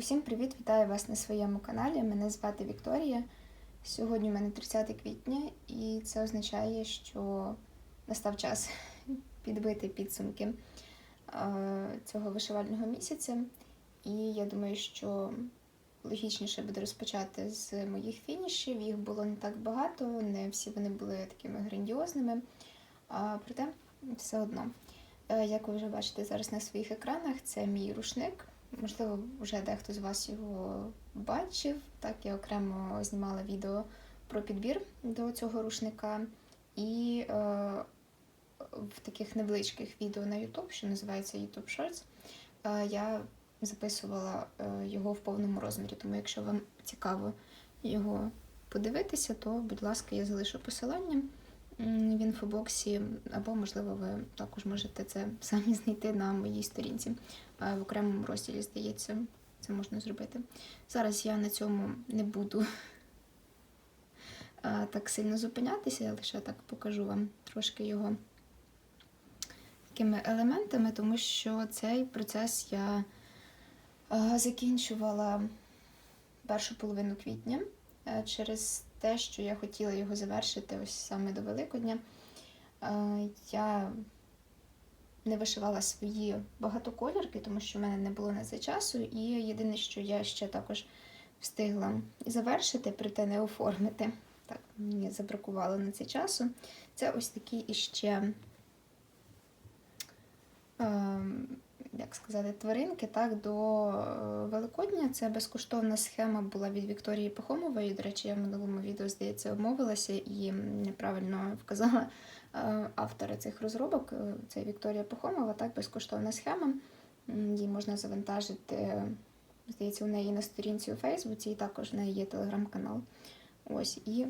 Усім привіт! Вітаю вас на своєму каналі. Мене звати Вікторія. Сьогодні у мене 30 квітня, і це означає, що настав час підбити підсумки е, цього вишивального місяця. І я думаю, що логічніше буде розпочати з моїх фінішів. Їх було не так багато, не всі вони були такими грандіозними. Проте все одно. Е, Як ви вже бачите зараз на своїх екранах, це мій рушник. Можливо, вже дехто з вас його бачив. Так, я окремо знімала відео про підбір до цього рушника. І е, в таких невеличких відео на YouTube, що називається YouTube Shorts, е, я записувала е, його в повному розмірі. Тому, якщо вам цікаво його подивитися, то, будь ласка, я залишу посилання в інфобоксі, або, можливо, ви також можете це самі знайти на моїй сторінці. Е, В окремому розділі, здається, це можна зробити. Зараз я на цьому не буду е, так сильно зупинятися, я лише так покажу вам трошки його такими елементами, тому що цей процес я е, закінчувала першу половину квітня через те, що я хотіла його завершити ось саме до Великодня. Е, Я не вишивала свої багатоколірки, тому що в мене не було на це часу. І єдине, що я ще також встигла завершити, проте не оформити. Так, мені забракувало на це часу. Це ось такі іще, е, як сказати, тваринки так, до е, Великодня. Це безкоштовна схема була від Вікторії Пахомової. До речі, я в минулому відео, здається, обмовилася і неправильно вказала е, автора цих розробок. Е, Це Вікторія Пахомова, так, безкоштовна схема. Її можна завантажити, здається, у неї на сторінці у Фейсбуці, і також в неї є телеграм-канал. Ось, і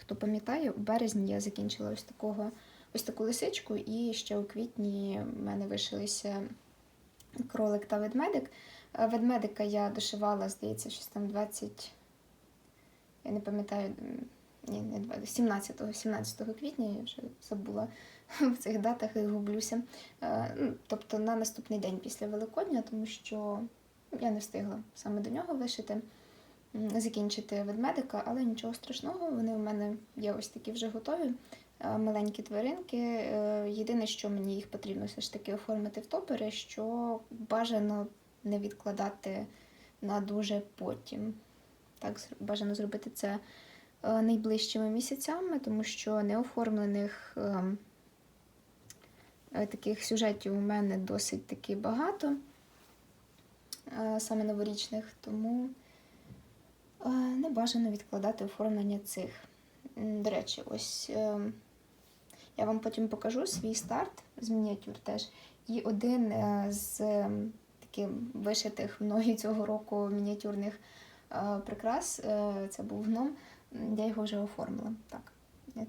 хто пам'ятає, у березні я закінчила ось такого, ось таку лисичку, і ще у квітні в мене вишилися кролик та ведмедик. Е, Ведмедика я дошивала, здається, щось там 20, я не пам'ятаю, ні, не 20, 17, 17 квітня, я вже забула в цих датах і гублюся. Е, ну, Тобто на наступний день після Великодня, тому що я не встигла саме до нього вишити, закінчити ведмедика, але нічого страшного, вони у мене є ось такі вже готові. Е, Маленькі тваринки. Е, Єдине, що мені їх потрібно все ж таки оформити в топери, що бажано не відкладати на дуже потім. Так, бажано зробити це е, найближчими місяцями, тому що неоформлених ем, таких сюжетів у мене досить таки багато, саме новорічних, тому не бажано відкладати оформлення цих. До речі, ось ем, я вам потім покажу свій старт з мініатюр теж. І один е, з ем, таких вишитих мною цього року мініатюрних е, прикрас, е, це був гном, я його вже оформила. Так.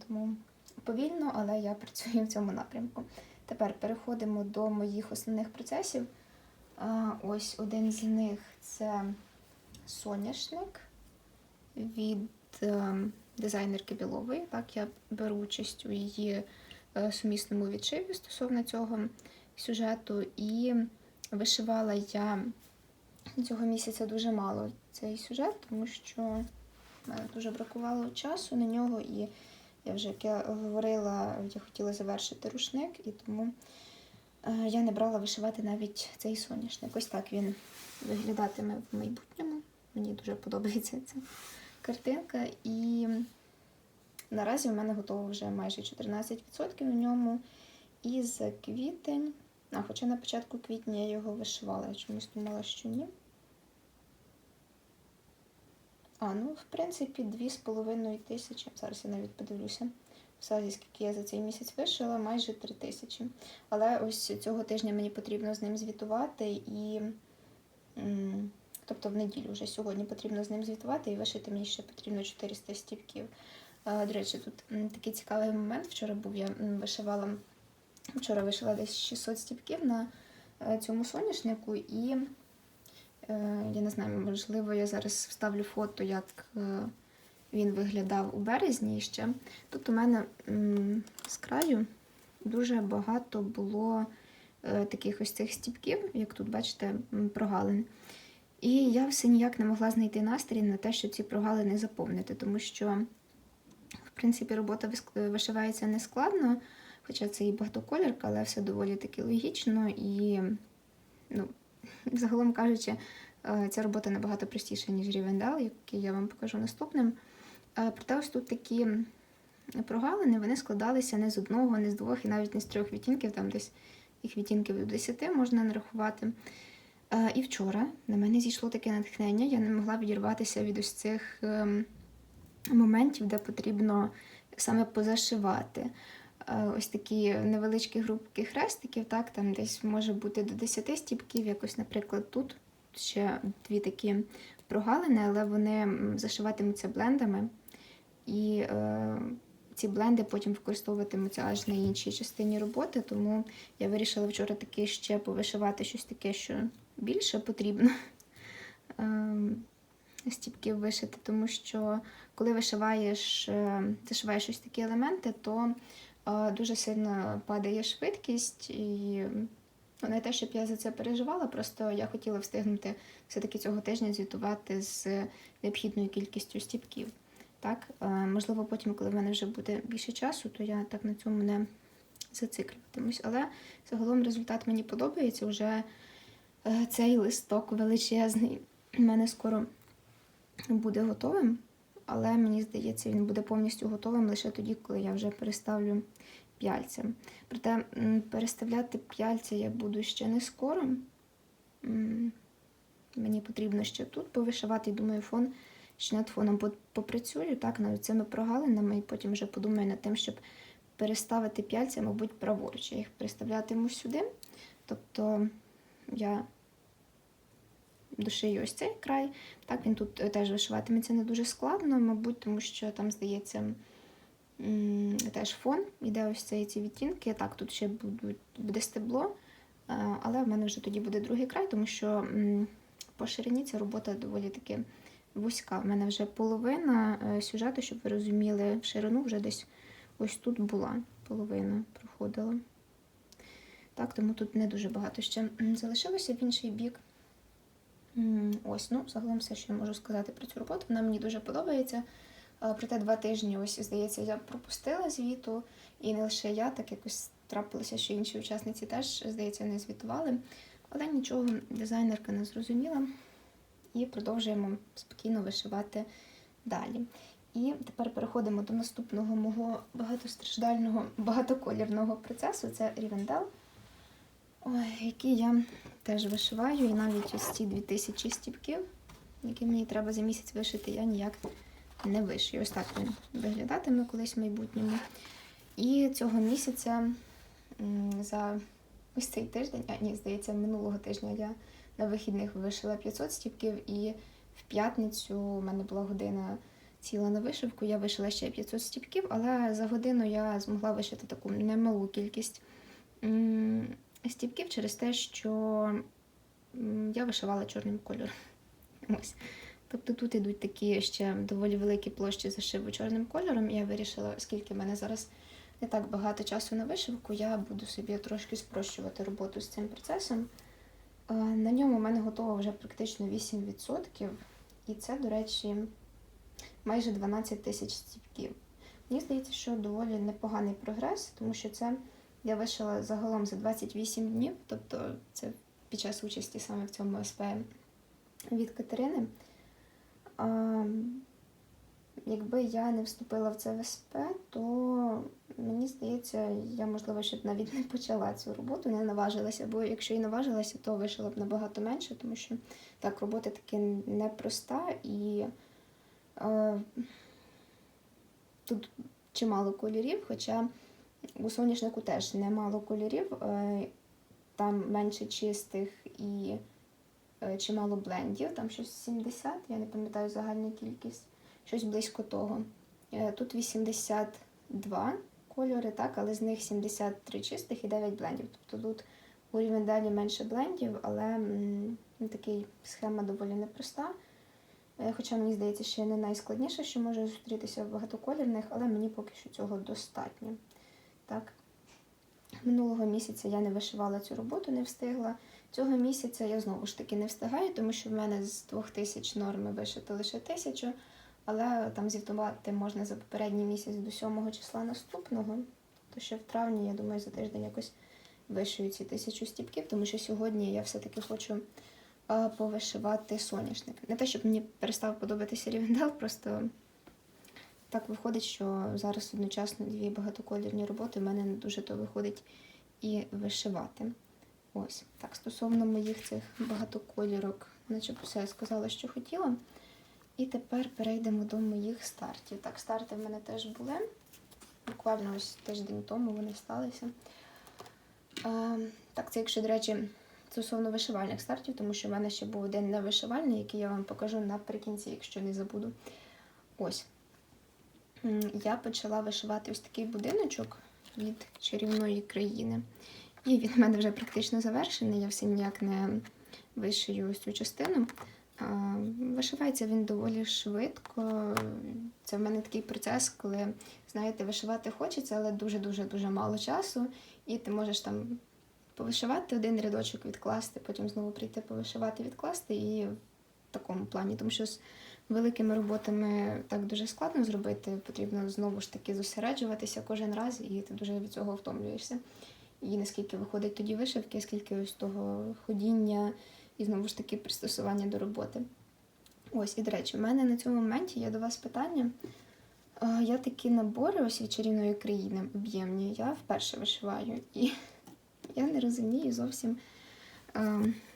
Тому повільно, але я працюю в цьому напрямку. Тепер переходимо до моїх основних процесів. Ось один з них це соняшник від е, дизайнерки Білової. Так, я беру участь у її е, сумісному відшиві стосовно цього сюжету. І вишивала я цього місяця дуже мало цей сюжет, тому що мене дуже бракувало часу на нього, і я вже як я говорила, я хотіла завершити рушник, і тому е, я не брала вишивати навіть цей соняшник. Ось так він виглядатиме в майбутньому. Мені дуже подобається ця картинка. І наразі в мене готово вже майже 14% на ньому. І за квітень, а хоча на початку квітня я його вишивала, я чомусь думала, що ні. А, ну, в принципі, 2,5 тисячі. Зараз я навіть подивлюся. Все, скільки я за цей місяць вишила, майже 3 тисячі. Але ось цього тижня мені потрібно з ним звітувати і. Тобто в неділю вже сьогодні потрібно з ним звітувати і вишити мені ще потрібно 400 стіпків. До речі, тут такий цікавий момент. Вчора був я вишивала, вчора вишила десь 600 стіпків на е, цьому соняшнику, і е, я не знаю, можливо, я зараз вставлю фото, як е, він виглядав у березні ще. Тут у мене з краю дуже багато було таких ось цих стіпків, як тут, бачите, прогалин. І я все ніяк не могла знайти настрій на те, щоб ці прогалини заповнити, тому що, в принципі, робота вишивається не складно, хоча це і багатоколірка, але все доволі таки логічно і, ну, загалом кажучи, е, ця робота набагато простіша, ніж Рівендал, який я вам покажу наступним. Е, Проте ось тут такі прогалини вони складалися не з одного, не з двох і навіть не з трьох відтінків, там десь їх відтінків до 10 можна нарахувати. І вчора на мене зійшло таке натхнення, я не могла відірватися від ось цих ем, моментів, де потрібно саме позашивати. Е, Ось такі невеличкі групки хрестиків, так, там десь може бути до 10 стіпків, якось, наприклад, тут ще дві такі прогалини, але вони зашиватимуться блендами. І е, ці бленди потім використовуватимуться аж на іншій частині роботи, тому я вирішила вчора таки ще повишивати щось таке, що більше потрібно ем, стіпків вишити, тому що коли вишиваєш, е, зашиваєш щось такі елементи, то е, дуже сильно падає швидкість і. Ну, не те, щоб я за це переживала, просто я хотіла встигнути все-таки цього тижня звітувати з необхідною кількістю стіпків. Так, Е, можливо, потім, коли в мене вже буде більше часу, то я так на цьому не зациклюватимусь. Але загалом результат мені подобається. Вже цей листок величезний в мене скоро буде готовим. Але мені здається, він буде повністю готовим лише тоді, коли я вже переставлю п'яльця. Проте переставляти п'яльця я буду ще не скоро. Мені потрібно ще тут повишивати, і думаю, фон ще над фоном попрацюю, так, над цими прогалинами, і потім вже подумаю над тим, щоб переставити п'яльця, мабуть, праворуч. Я їх переставлятиму сюди. Тобто я дошию ось цей край. Так, він тут е, теж вишиватиметься не дуже складно, мабуть, тому що там, здається, теж фон іде ось цей ці відтінки. Так, тут ще буде стебло, е, але в мене вже тоді буде другий край, тому що по ширині ця робота доволі таки вузька. В мене вже половина е, сюжету, щоб ви розуміли, в ширину вже десь ось тут була половина проходила. Так, тому тут не дуже багато ще залишилося в інший бік. Ось, ну, загалом все, що я можу сказати про цю роботу. Вона мені дуже подобається. Проте два тижні, ось, здається, я пропустила звіту, і не лише я, так якось трапилося, що інші учасниці теж, здається, не звітували. Але нічого, дизайнерка не зрозуміла. І продовжуємо спокійно вишивати далі. І тепер переходимо до наступного мого багатостраждального, багатоколірного процесу. Це Рівендел, Ой, який я теж вишиваю. І навіть ось ці 2000 стіпків, які мені треба за місяць вишити, я ніяк не вишию. Ось так він виглядатиме колись в майбутньому. І цього місяця за ось цей тиждень, а ні, здається, минулого тижня я на вихідних вишила 500 стіпків, і в п'ятницю у мене була година ціла на вишивку. Я вишила ще 500 стіпків, але за годину я змогла вишити таку немалу кількість стіпків через те, що я вишивала чорним кольором. Ось. Тобто тут ідуть такі ще доволі великі площі зашиву чорним кольором. Я вирішила, оскільки в мене зараз не так багато часу на вишивку, я буду собі трошки спрощувати роботу з цим процесом. Е, На ньому в мене готово вже практично 8%, і це, до речі, майже 12 тисяч стіпків. Мені здається, що доволі непоганий прогрес, тому що це я вишила загалом за 28 днів, тобто це під час участі саме в цьому СП від Катерини. А, якби я не вступила в це ВСП, то мені здається, я, можливо, ще б навіть не почала цю роботу, не наважилася, бо якщо і наважилася, то вишила б набагато менше, тому що так, робота таки непроста і е, тут чимало кольорів, хоча у соняшнику теж немало кольорів, е, там менше чистих і е, чимало блендів, там щось 70, я не пам'ятаю загальну кількість, щось близько того. Е, Тут 82 кольори, так, але з них 73 чистих і 9 блендів. Тобто тут у Рівенделі менше блендів, але м, такий схема доволі непроста. Хоча мені здається, ще не найскладніше, що може зустрітися в багатоколірних, але мені поки що цього достатньо. Так. Минулого місяця я не вишивала цю роботу, не встигла. Цього місяця я знову ж таки не встигаю, тому що в мене з 2000 норми вишито лише 1000, але там зівтувати можна за попередній місяць до 7 числа наступного. То ще в травні, я думаю, за тиждень якось вишию ці тисячу стіпків, тому що сьогодні я все-таки хочу повишивати соняшник. Не те, щоб мені перестав подобатися рівендел, просто так виходить, що зараз одночасно дві багатоколірні роботи в мене не дуже то виходить і вишивати. Ось так, стосовно моїх цих багатоколірок, начебто все я сказала, що хотіла. І тепер перейдемо до моїх стартів. Так, старти в мене теж були. Буквально ось тиждень тому вони сталися. А, так, це якщо, до речі, стосовно вишивальних стартів, тому що в мене ще був один невишивальний, який я вам покажу наприкінці, якщо не забуду. Ось. Я почала вишивати ось такий будиночок від чарівної країни. І він в мене вже практично завершений, я все ніяк не вишию ось цю частину. Вишивається він доволі швидко. Це в мене такий процес, коли, знаєте, вишивати хочеться, але дуже-дуже дуже мало часу. І ти можеш там повишивати один рядочок, відкласти, потім знову прийти повишивати, відкласти і в такому плані. Тому що з великими роботами так дуже складно зробити. Потрібно знову ж таки зосереджуватися кожен раз, і ти дуже від цього втомлюєшся. І наскільки виходить тоді вишивки, скільки ось того ходіння і знову ж таки пристосування до роботи. Ось, і до речі, в мене на цьому моменті є до вас питання. Я такі набори ось від чарівної країни об'ємні, я вперше вишиваю. І я не розумію зовсім,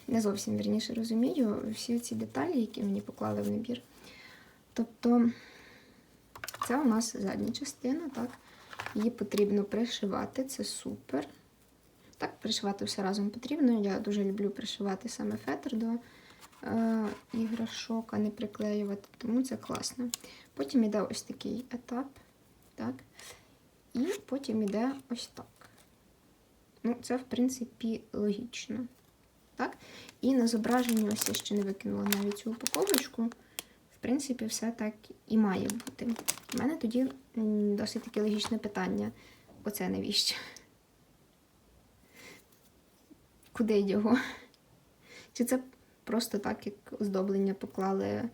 не зовсім вірніше розумію всі ці деталі, які мені поклали в набір. Тобто, це у нас задня частина, так? Її потрібно пришивати, це супер. Так, пришивати все разом потрібно. Я дуже люблю пришивати саме фетр до е, іграшок, а не приклеювати, тому це класно. Потім йде ось такий етап. Так. І потім йде ось так. Ну, це, в принципі, логічно. Так? І на зображенні, ось я ще не викинула навіть цю упаковочку. Принципі, все так і має бути. У мене тоді досить таке логічне питання. Оце навіщо? Куди його? Чи це просто так, як оздоблення поклали?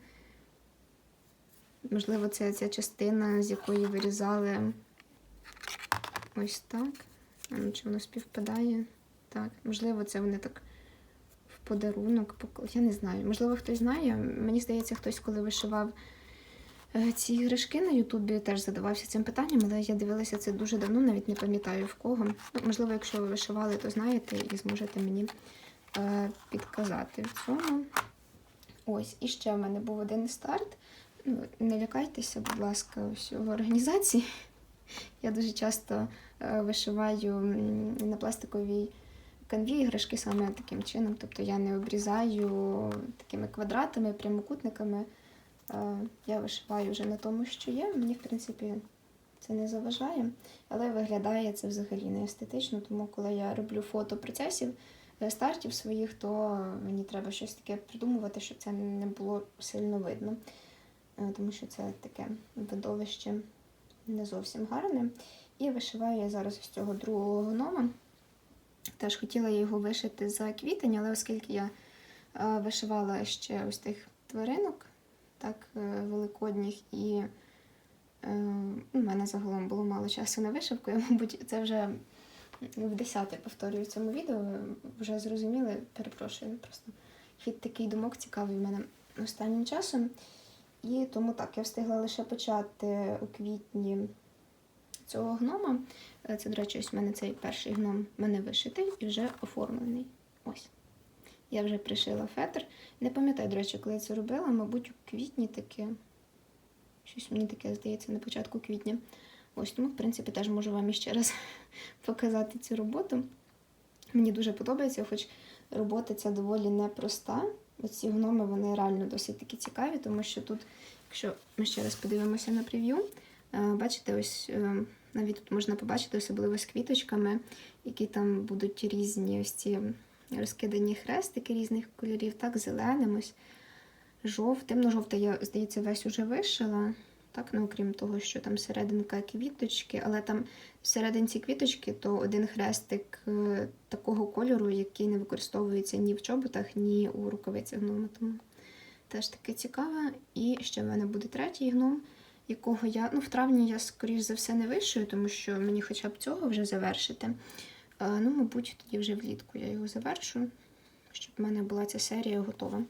Можливо, це ця частина, з якої вирізали ось так. А ну, чи воно співпадає? Так, можливо, це вони так подарунок. Я не знаю. Можливо, хтось знає. Мені здається, хтось, коли вишивав е, ці іграшки на Ютубі, теж задавався цим питанням, але я дивилася це дуже давно, навіть не пам'ятаю в кого. Ну, можливо, якщо ви вишивали, то знаєте і зможете мені е, підказати в цьому. Ось, і ще в мене був один старт. Ну, не лякайтеся, будь ласка, всього організації. Я дуже часто е, вишиваю на пластиковій канві іграшки саме таким чином. Тобто я не обрізаю такими квадратами, прямокутниками. Е, Я вишиваю вже на тому, що є. Мені, в принципі, це не заважає, але виглядає це взагалі не естетично, тому коли я роблю фото процесів е, стартів своїх, то мені треба щось таке придумувати, щоб це не було сильно видно. Е, Тому що це таке видовище не зовсім гарне. І вишиваю я зараз ось цього другого гнома. Теж хотіла його вишити за квітень, але оскільки я е, вишивала ще ось тих тваринок, так, е, великодніх, і е, у мене загалом було мало часу на вишивку, я, мабуть, це вже в десяте повторюю в цьому відео. Вже зрозуміли, перепрошую, просто хід такий думок цікавий в мене останнім часом. І тому так, я встигла лише почати у квітні цього гнома. Е, Це, до речі, ось в мене цей перший гном в мене вишитий і вже оформлений. Ось. Я вже пришила фетр. Не пам'ятаю, до речі, коли я це робила, мабуть, у квітні таке. Щось мені таке здається на початку квітня. Ось тому, в принципі, теж можу вам іще раз показати цю роботу. Мені дуже подобається, хоч робота ця доволі непроста. Оці гноми вони реально досить такі цікаві, тому що тут, якщо ми ще раз подивимося на прев'ю, е, бачите, ось е, навіть тут можна побачити, особливо з квіточками, які там будуть різні ось ці розкидані хрестики різних кольорів, так, зеленим, ось жовтим. Темно-жовте я, здається, весь уже вишила. Так, ну окрім того, що там серединка квіточки, але там в серединці квіточки то один хрестик е, такого кольору, який не використовується ні в чоботах, ні у рукавицях гнома. Тому теж таке цікаве. І ще в мене буде третій гном, якого я. Ну, в травні я, скоріш за все, не вишию, тому що мені хоча б цього вже завершити. Е, Ну, мабуть, тоді вже влітку я його завершу, щоб в мене була ця серія готова.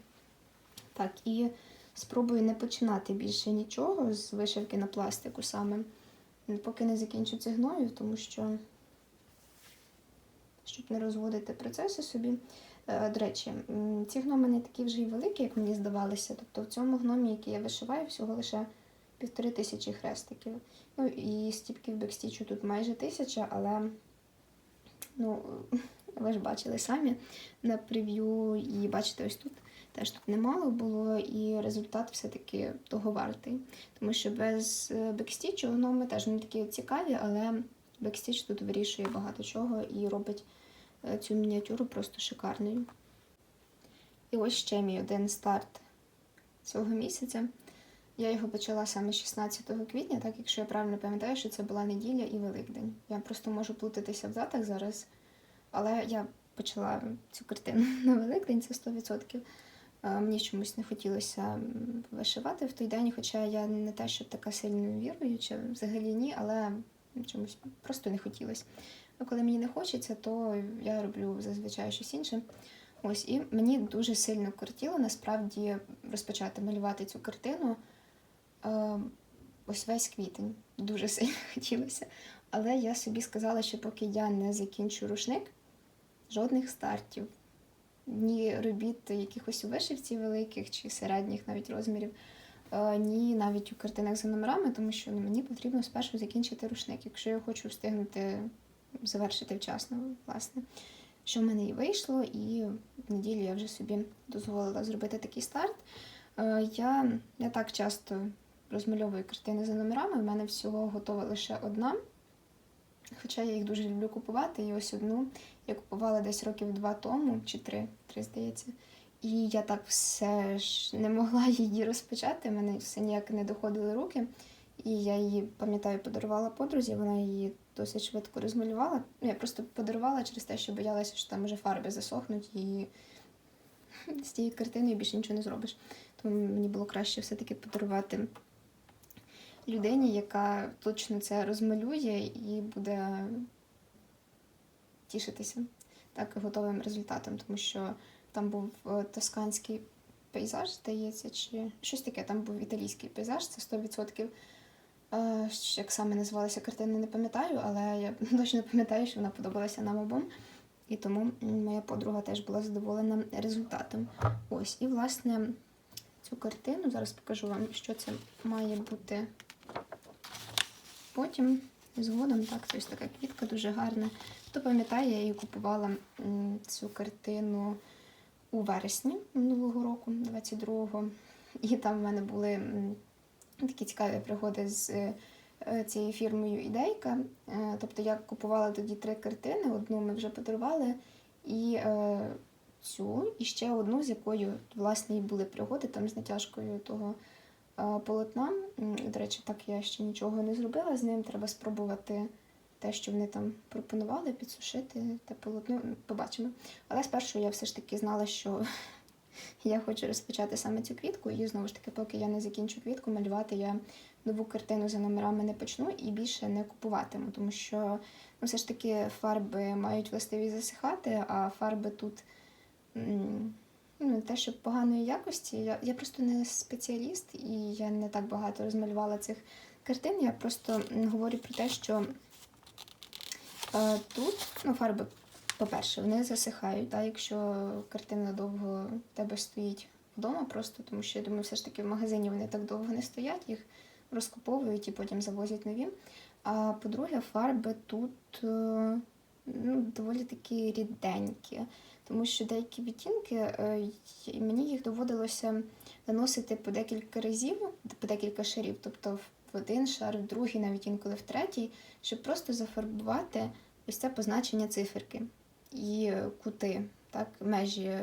Так, і спробую не починати більше нічого з вишивки на пластику саме, поки не закінчу цих гноїв, тому що, щоб не розводити процеси собі. Е, До речі, ці гноми не такі вже й великі, як мені здавалося. Тобто в цьому гномі, який я вишиваю, всього лише півтори тисячі хрестиків. Ну і стіпків бекстічу тут майже тисяча, але ну, ви ж бачили самі на прев'ю, і бачите, ось тут теж тут немало було, і результат все-таки того вартий. Тому що без е, бекстічу гноми теж не такі цікаві, але бекстіч тут вирішує багато чого і робить е, цю мініатюру просто шикарною. І ось ще мій один старт цього місяця. Я його почала саме 16 квітня, так якщо я правильно пам'ятаю, що це була неділя і Великдень. Я просто можу плутатися в датах зараз, але я почала цю картину на Великдень, це 100%. Е, Мені чомусь не хотілося вишивати в той день, хоча я не те, що така сильно віруюча, взагалі ні, але чомусь просто не хотілося. А коли мені не хочеться, то я роблю зазвичай щось інше. Ось, і мені дуже сильно кортіло насправді розпочати малювати цю картину. Е, ось весь квітень. Дуже сильно хотілося. Але я собі сказала, що поки я не закінчу рушник, жодних стартів, ні робіт якихось у вишивці великих чи середніх навіть розмірів, е, ні навіть у картинах за номерами, тому що мені потрібно спершу закінчити рушник, якщо я хочу встигнути завершити вчасно, власне. Що в мене і вийшло, і в неділю я вже собі дозволила зробити такий старт. Е, Я не так часто розмальовую картини за номерами, в мене всього готова лише одна. Хоча я їх дуже люблю купувати, і ось одну я купувала десь років два тому, чи три, три здається. І я так все ж не могла її розпочати, мене все ніяк не доходили руки. І я її, пам'ятаю, подарувала подрузі, вона її досить швидко розмалювала. Ну, я просто подарувала через те, що боялася, що там вже фарби засохнуть, і з тією картиною більше нічого не зробиш. Тому мені було краще все-таки подарувати людині, яка точно це розмалює і буде тішитися так готовим результатом, тому що там був е, тосканський пейзаж, здається, чи щось таке, там був італійський пейзаж, це 100%. Е, Як саме називалася картина, не пам'ятаю, але я точно пам'ятаю, що вона подобалася нам обом. І тому моя подруга теж була задоволена результатом. Ось, і власне цю картину зараз покажу вам, що це має бути потім. Згодом, так, це ось така квітка дуже гарна. Хто пам'ятає, я її купувала цю картину у вересні минулого року, 22-го. І там в мене були такі цікаві пригоди з е, цією фірмою Ідейка. Е, Тобто я купувала тоді три картини, одну ми вже подарували, і е, цю, і ще одну, з якою власне і були пригоди там з натяжкою того полотна. До речі, так я ще нічого не зробила з ним. Треба спробувати те, що вони там пропонували, підсушити те полотно. Побачимо. Але спершу я все ж таки знала, що я хочу розпочати саме цю квітку, і знову ж таки, поки я не закінчу квітку, малювати я нову картину за номерами не почну і більше не купуватиму, тому що ну, все ж таки фарби мають властивість засихати, а фарби тут ну, те, що поганої якості. Я, я просто не спеціаліст і я не так багато розмалювала цих картин. Я просто говорю про те, що е, тут ну, фарби по-перше, вони засихають, так, якщо картина довго в тебе стоїть вдома, просто тому що я думаю, все ж таки в магазині вони так довго не стоять, їх розкуповують і потім завозять нові. А по-друге, фарби тут е, ну, доволі такі ріденькі, тому що деякі відтінки е, мені їх доводилося наносити по декілька разів, по декілька шарів, тобто в один шар, в другий, навіть інколи в третій, щоб просто зафарбувати ось це позначення циферки і кути, так, межі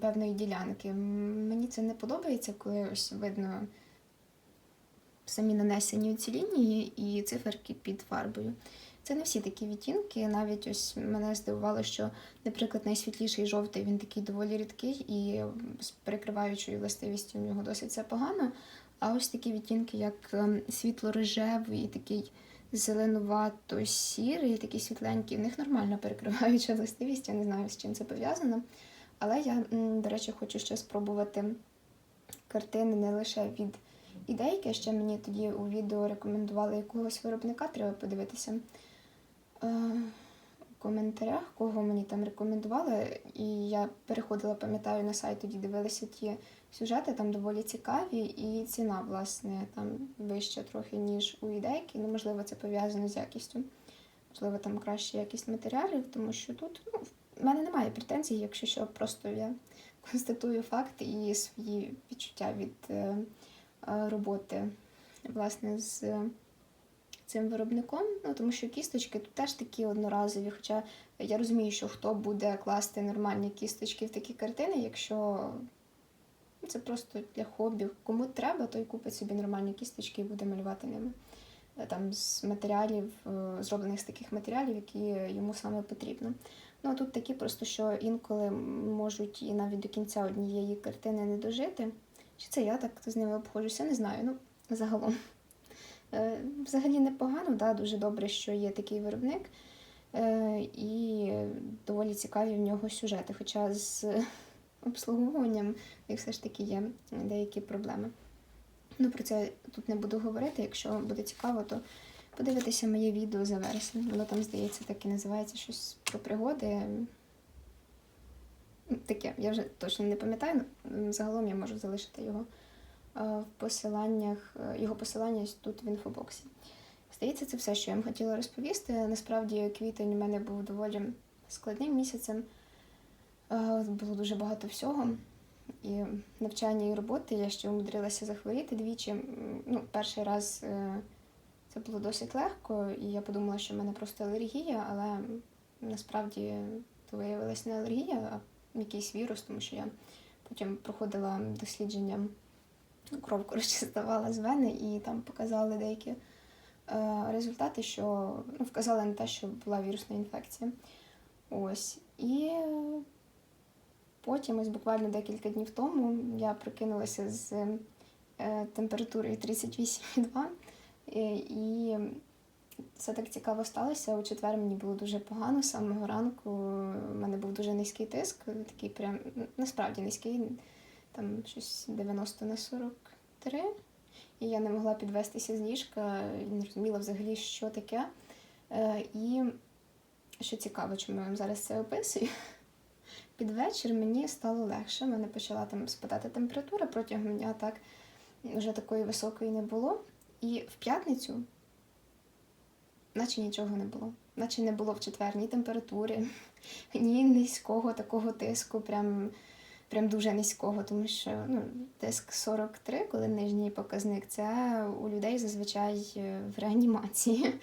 певної ділянки. Мені це не подобається, коли ось видно самі нанесені ці лінії і циферки під фарбою. Це не всі такі відтінки. Навіть ось мене здивувало, що, наприклад, найсвітліший жовтий він такий доволі рідкий і з перекриваючою властивістю в нього досить це погано. А ось такі відтінки, як ем, світло-рожевий і такий зеленувато-сірий, такий світленький, в них нормально перекриваюча властивість. Я не знаю, з чим це пов'язано. Але я, до речі, хочу ще спробувати картини не лише від ідейки. Ще мені тоді у відео рекомендували якогось виробника, треба подивитися е, у коментарях, кого мені там рекомендували. І я переходила, пам'ятаю, на сайт, тоді дивилася ті сюжети, там доволі цікаві, і ціна, власне, там вища трохи, ніж у ідейки. Ну, можливо, це пов'язано з якістю. Можливо, там краща якість матеріалів, тому що тут ну, в мене немає претензій, якщо що, просто я констатую факт і свої відчуття від е, е, роботи власне з цим виробником. Ну, тому що кісточки тут теж такі одноразові. Хоча я розумію, що хто буде класти нормальні кісточки в такі картини, якщо це просто для хобі. Кому треба, той купить собі нормальні кісточки і буде малювати ними. Е, Там з матеріалів, е, зроблених з таких матеріалів, які йому саме потрібно. Ну, а тут такі просто, що інколи можуть і навіть до кінця однієї картини не дожити. Чи це я так з ними обходжуся, не знаю. Ну, загалом. Е, Взагалі непогано, да, дуже добре, що є такий виробник. Е, І доволі цікаві в нього сюжети. Хоча з обслуговуванням і все ж таки є деякі проблеми. Ну, про це тут не буду говорити. Якщо буде цікаво, то подивитися моє відео за вересень. Воно там, здається, так і називається щось про пригоди. Таке, я вже точно не пам'ятаю. м, Загалом я можу залишити його в посиланнях, е, його посилання тут в інфобоксі. Здається, це все, що я вам хотіла розповісти. Насправді, квітень у мене був доволі складним місяцем. Е, Було дуже багато всього. І навчання і роботи я ще умудрилася захворіти двічі. Ну, перший раз е, це було досить легко, і я подумала, що в мене просто алергія, але насправді то виявилася не алергія, а якийсь вірус, тому що я потім проходила дослідження, кров коротше здавала з вени, і там показали деякі е, результати, що ну, вказали на те, що була вірусна інфекція. Е, І потім, ось буквально декілька днів тому, я прокинулася з е, температурою 38,2. Е, І це так цікаво сталося. У четвер мені було дуже погано з самого ранку. У мене був дуже низький тиск, такий прям насправді низький, там щось 90 на 43. І я не могла підвестися з ліжка, не розуміла взагалі, що таке. Е, І що цікаво, чому я вам зараз це описую. Під вечір мені стало легше. Мене почала там спадати температура протягом дня, так вже такої високої не було. І в п'ятницю, наче нічого не було. Наче не було в четвер ні температури, ні низького такого тиску, прям, прям дуже низького, тому що ну, тиск 43, коли нижній показник, це у людей зазвичай е, в реанімації,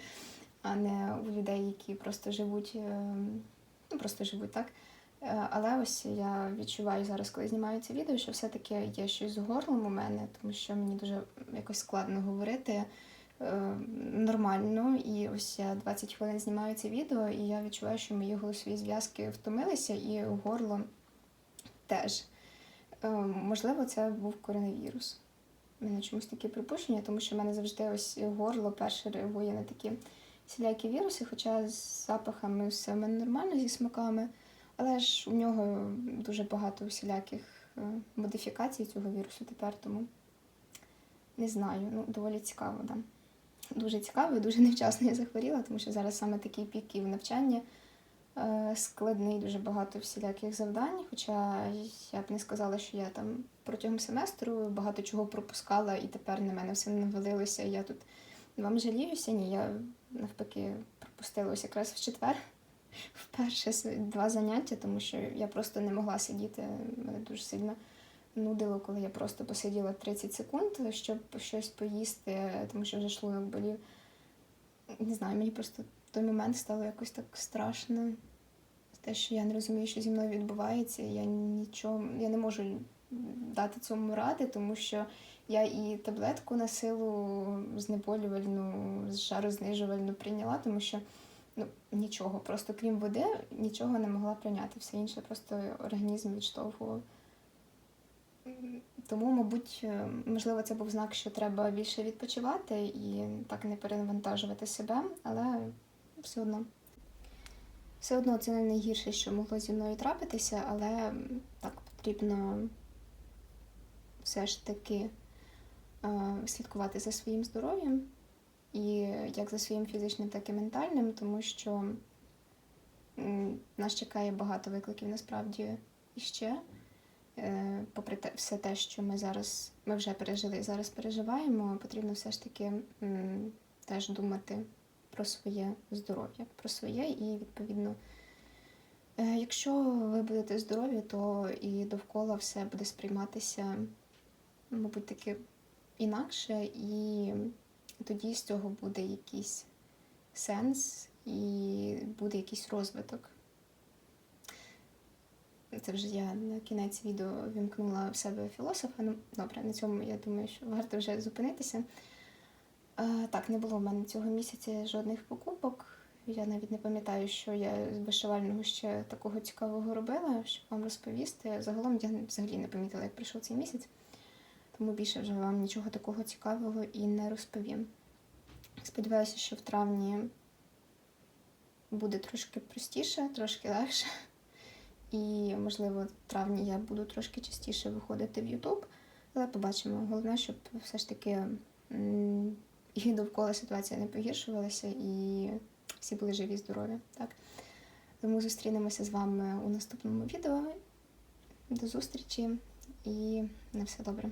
а не у людей, які просто живуть, е, ну, просто живуть так. Е, Але ось я відчуваю зараз, коли знімаю це відео, що все-таки є щось з горлом у мене, тому що мені дуже якось складно говорити нормально. І ось я 20 хвилин знімаю це відео, і я відчуваю, що мої голосові зв'язки втомилися, і горло теж. Е, Можливо, це був коронавірус. У мене чомусь таке припущення, тому що в мене завжди ось горло перше реагує на такі всілякі віруси, хоча з запахами все в мене нормально зі смаками. Але ж у нього дуже багато всіляких е, модифікацій цього вірусу тепер, тому не знаю. Ну, доволі цікаво, да. Дуже цікаво і дуже невчасно я захворіла, тому що зараз саме такий пік і в навчанні е, складний, дуже багато всіляких завдань. Хоча я б не сказала, що я там протягом семестру багато чого пропускала, і тепер на мене все навалилося, я тут вам жаліюся. Ні, я навпаки пропустила ось якраз в четвер вперше два заняття, тому що я просто не могла сидіти. Мене дуже сильно нудило, коли я просто посиділа 30 секунд, щоб щось поїсти, тому що вже шлунок болів. Не знаю, мені просто той момент стало якось так страшно. Те, що я не розумію, що зі мною відбувається, я нічого, я не можу дати цьому ради, тому що я і таблетку на силу знеболювальну, жарознижувальну прийняла, тому що ну, нічого, просто крім води, нічого не могла прийняти. Все інше просто організм відштовхував. Тому, мабуть, е, можливо, це був знак, що треба більше відпочивати і так не перенавантажувати себе, але все одно. Все одно це не найгірше, що могло зі мною трапитися, але так потрібно все ж таки слідкувати за своїм здоров'ям і як за своїм фізичним, так і ментальним, тому що нас чекає багато викликів насправді іще. Е, Попри те, все те, що ми зараз ми вже пережили і зараз переживаємо, потрібно все ж таки теж думати про своє здоров'я, про своє і відповідно. е, Якщо ви будете здорові, то і довкола все буде сприйматися, мабуть, таки інакше, і тоді з цього буде якийсь сенс і буде якийсь розвиток. Це вже я на кінець відео вімкнула в себе філософа. Ну, добре, на цьому я думаю, що варто вже зупинитися. Е, так, не було в мене цього місяця жодних покупок. Я навіть не пам'ятаю, що я з вишивального ще такого цікавого робила, щоб вам розповісти. Загалом я взагалі не помітила, як прийшов цей місяць, тому більше вже вам нічого такого цікавого і не розповім. Сподіваюся, що в травні буде трошки простіше, трошки легше. І, можливо, в травні я буду трошки частіше виходити в Ютуб, але побачимо. Головне, щоб все ж таки і довкола ситуація не погіршувалася, і всі були живі, здорові. Так? Тому зустрінемося з вами у наступному відео. До зустрічі і на все добре.